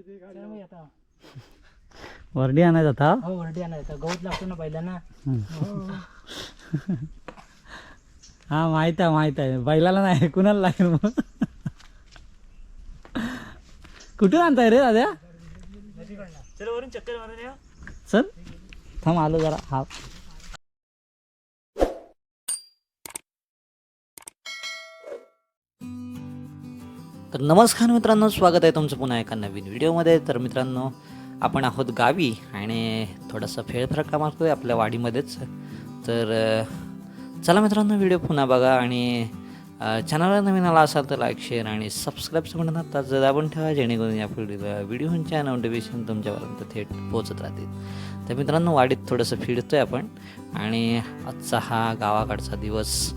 चला मग आता. वरडी आणायचा आता? हो वरडी आणायचा. गवत लागतो ना पहिल्यांदा हा माहीत आहे माहीत आहे. बैलाला नाही कुणाला लागेल मग? कुठून आणताय रे या. चल. थांब आलो जरा. हा. तर नमस्कार मित्रांनो स्वागत आहे तुमचं पुन्हा एका नवीन व्हिडिओमध्ये. तर मित्रांनो आपण आहोत गावी आणि थोडासा फेरफरका आहे आपल्या वाडीमध्येच. तर चला मित्रांनो व्हिडिओ पुन्हा बघा आणि चॅनलला नवीन आला असाल तर लाईक शेअर आणि सबस्क्राईबचं म्हणून आता जर आपण ठेवा जेणेकरून या व्हिडिओ व्हिडिओच्या नोटिफिकेशन तुमच्यापर्यंत थेट पोचत राहतील. तर मित्रांनो वाडीत थोडंसं फिरतोय आपण आणि आजचा हा गावाकडचा दिवस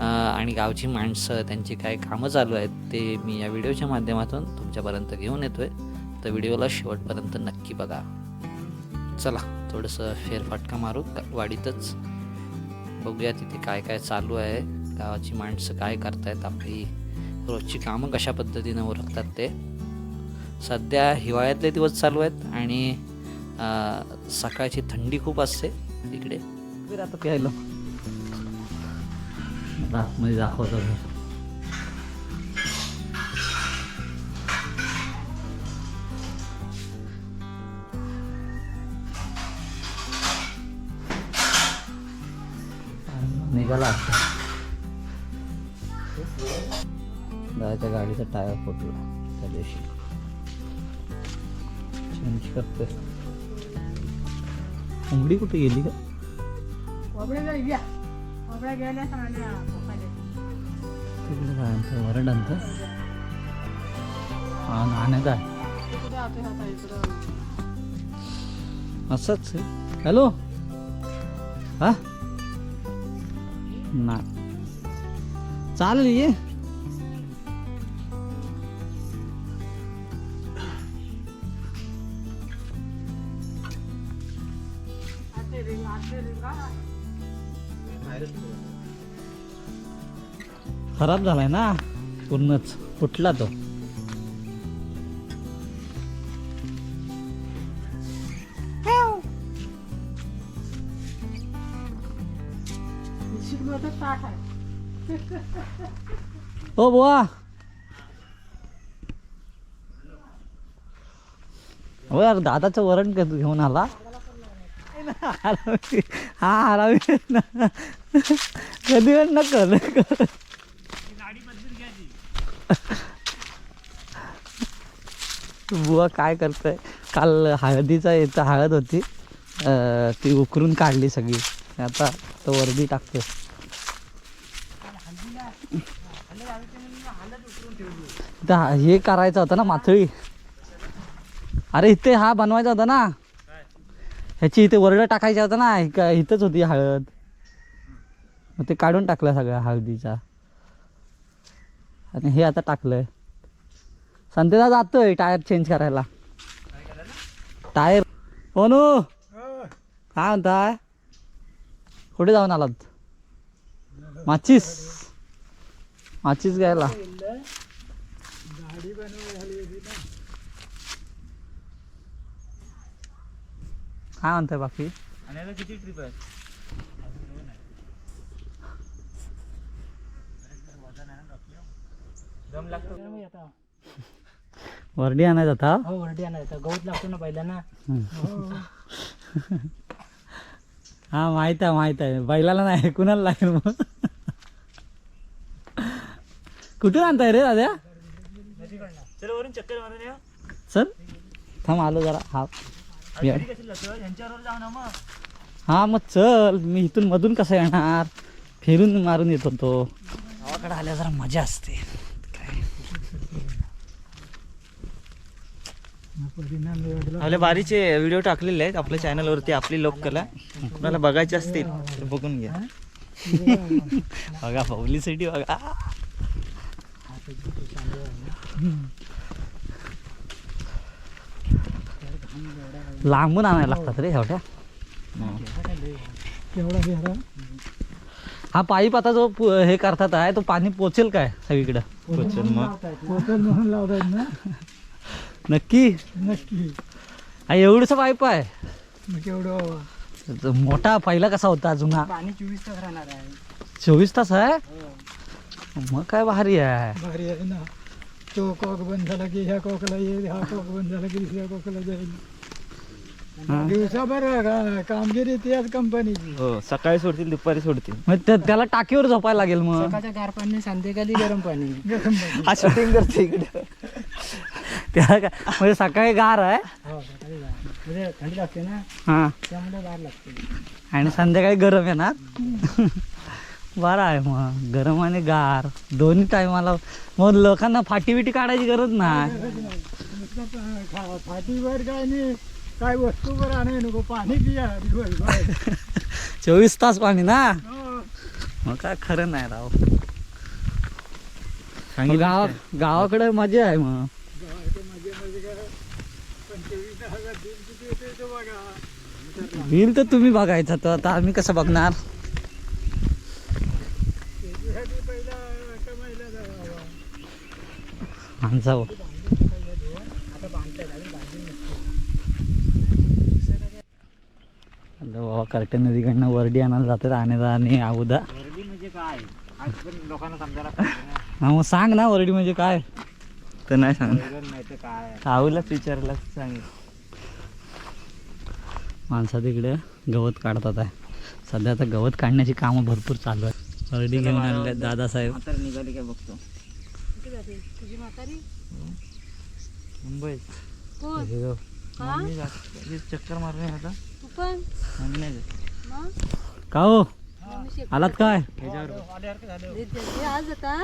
आणि गावची माणसं त्यांची काय कामं चालू आहेत ते मी या व्हिडिओच्या माध्यमातून तुमच्यापर्यंत घेऊन येतो आहे तर व्हिडिओला शेवटपर्यंत नक्की बघा. चला थोडंसं फेरफटका मारू. वाडीतच बघूया तिथे काय काय चालू आहे. गावाची माणसं काय करतायत आपली रोजची कामं कशा पद्धतीनं ओळखतात ते. सध्या हिवाळ्यातले दिवस चालू आहेत आणि सकाळची थंडी खूप असते इकडे. आता प्यायला. आतमध्ये दाखवतो घर निघाला दादाच्या गाडीचा टायर फुटला त्या दिवशी. चेंज करते कोंबडी कुठे गेली का गेल्या तिकडे काय आणतं वरड आणतं हा नाण्यात आहे असंच हॅलो? हा? ना चालेल ये. खराब झालाय ना? पूर्णच फुटला तो. ओ बुवा. हो यार दादाचं वरण क- घेऊन आला. हा हरामी ना कधी वेळ न कर बुवा काय करतंय? काल हळदीचा येतं हळद होती. ती उकरून काढली सगळी. आता तो वर्दी टाकतो इथं हा- हे करायचं होतं ना माथळी. अरे इथे हा बनवायचा होता ना. ह्याची इथे वरडं टाकायचा होता ना. इथंच होती हळद. मग ते काढून टाकलं सगळं हळदीचा. आणि हे आता टाकलंय. संतेला जातोय टायर चेंज करायला. टायर. ओनू काय म्हणताय? कुठे जाऊन आलात? माचीस. माचीस घ्यायला. काय म्हणताय बाकी? आणि किती ट्रिप आहे दम लागतो आता वरडी आणायचा आता? हो वरडी आणायचा. गवत लागतो ना पहिल्यांदा हा. माहीत आहे माहीत आहे. बैलाला नाही कुणाला लागेल मग? कुठून आणताय रे दाद्या? चल वरून चक्कर मारून या. चल. थांब आलो जरा. हा. यांच्याबरोबर जाऊ ना मग. हा मग चल. मी इथून मधून कसं येणार? फिरून मारून येत होतो गावाकडे आल्या जरा मजा असते. आपल्या बारीचे व्हिडिओ टाकलेले आहेत. आपल्या चॅनलवरती आपली लोककला. कोणाला बघायचे असतील तर बघून घ्या. बघा पब्लिसिटी बघा. लांबून आणायला लागतात रे एवढ्या. हा पाईप आता जो हे करतात आहे तो पाणी पोचेल काय सगळीकडं? पोचन मग. नक्की? नक्की. हा एवढंच पाईप आहे. मग केवढं तो मोठा पहिला कसा होता जुना? पाणी चोवीस तास राहणार आहे. चोवीस तास आहे? हो. मग काय भारी आहे. भारी आहे ना. तो कॉक बंद झाला की ह्या कॉकला येईल हा कॉक बंद झाला की दुसऱ्या कॉकला जाईल. हा. दिवसाभर का- कामगिरी त्याच कंपनीची. हो सकाळी सोडतील दुपारी सोडतील. मग त्या- त्याला टाकीवर झोपायला लागेल मग. सकाळचं गार पाणी संध्याकाळी गरम पाणी गरम पाणी? हा शूटिंग करते इकडे. त्याला काय म्हणजे सकाळी गार आहे. हो सकाळी गार. म्हणजे थंडी लागते ना हा. त्यामुळे गार लागते. आणि संध्याकाळी गरम येणार बरं आहे मग. गरम आणि गार. दोन्ही टायमाला. मग लोकांना फाटी बिटी काढायची गरज नाही. नुसतं पा- खा- फाटीवर काय नाही. काय वस्तूवर आणाय नको. पाणी पिया दिवसभर. चोवीस तास पाणी ना? हो. मग काय खरं नाही राव. गावा गावाकडे मजा आहे मग गावाच्या मध्ये काय पंचवीस हजार बिल किती येते ते बिल तर तुम्ही बघायचं तर आता आम्ही कसं बघणार? आमचा बाबा कर्टे नदीकडनं वरडी आणायला जातात आणि आणि म्हणजे समजायला हा मग सांग ना वरडी म्हणजे काय? तर नाही सांग नाही तर काय? राहुलच विचारला सांगितलं माणसा तिकडे गवत काढतात आहे. सध्या आता गवत काढण्याची कामं भरपूर चालू आहेत. वरडी घेऊन आणले दादासाहेब. निघाली काय बघतो? तुझी म्हातारी हे. हा? हे चक्कर आहे आता. तू पण? का हो? आलात काय. आज आता?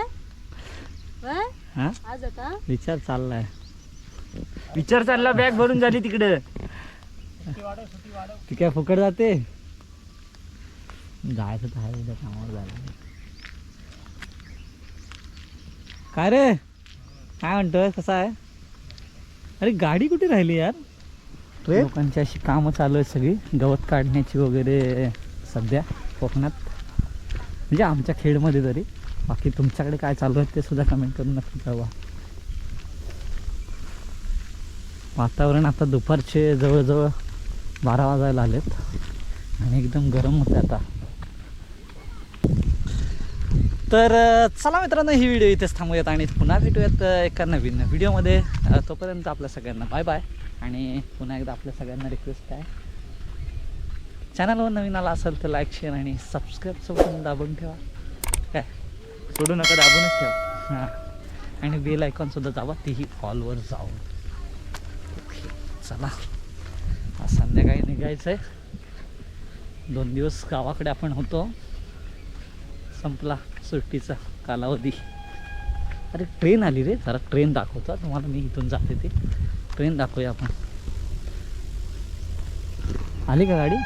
हा? आज आता? विचार चाललाय. विचार चालला बॅग भरून झाली तिकडे. ती काय फुकट जाते? जायचं तर आहे उद्या कामावर जायला. काय रे? काय म्हणतोय? कसं आहे? अरे गाडी कुठे राहिली यार? लोकांची अशी कामं चालू आहेत सगळी. गवत काढण्याची वगैरे सध्या कोकणात. म्हणजे आमच्या खेडमध्ये तरी. बाकी तुमच्याकडे काय चालू आहे ते सुद्धा कमेंट करून नक्की कळवा. वातावरण आता दुपारचे जवळजवळ बारा वाजायला आलेत. आणि एकदम गरम होते आता. तर चला मित्रांनो ही व्हिडिओ इथेच थांबूयात आणि पुन्हा भेटूयात एका नवीन व्हिडिओमध्ये. तोपर्यंत आपल्या सगळ्यांना बाय बाय आणि पुन्हा एकदा आपल्या सगळ्यांना रिक्वेस्ट आहे. चॅनलवर नवीन आला असेल तर लाईक शेअर आणि सबस्क्राईबचं बटन दाबून ठेवा. काय? सोडू नका दाबूनच ठेवा. हां. आणि बेल आयकॉनसुद्धा दाबा तीही ऑलवर जाऊन. ओके चला. संध्याकाळी निघायचं आहे दोन दिवस गावाकडे आपण होतो. संपला सुट्टीचा कालावधी. अरे ट्रेन आली रे. जरा ट्रेन दाखवतो. तुम्हाला मी इथून जाते ते. ट्रेन दाखवूया आपण. आली का गाडी?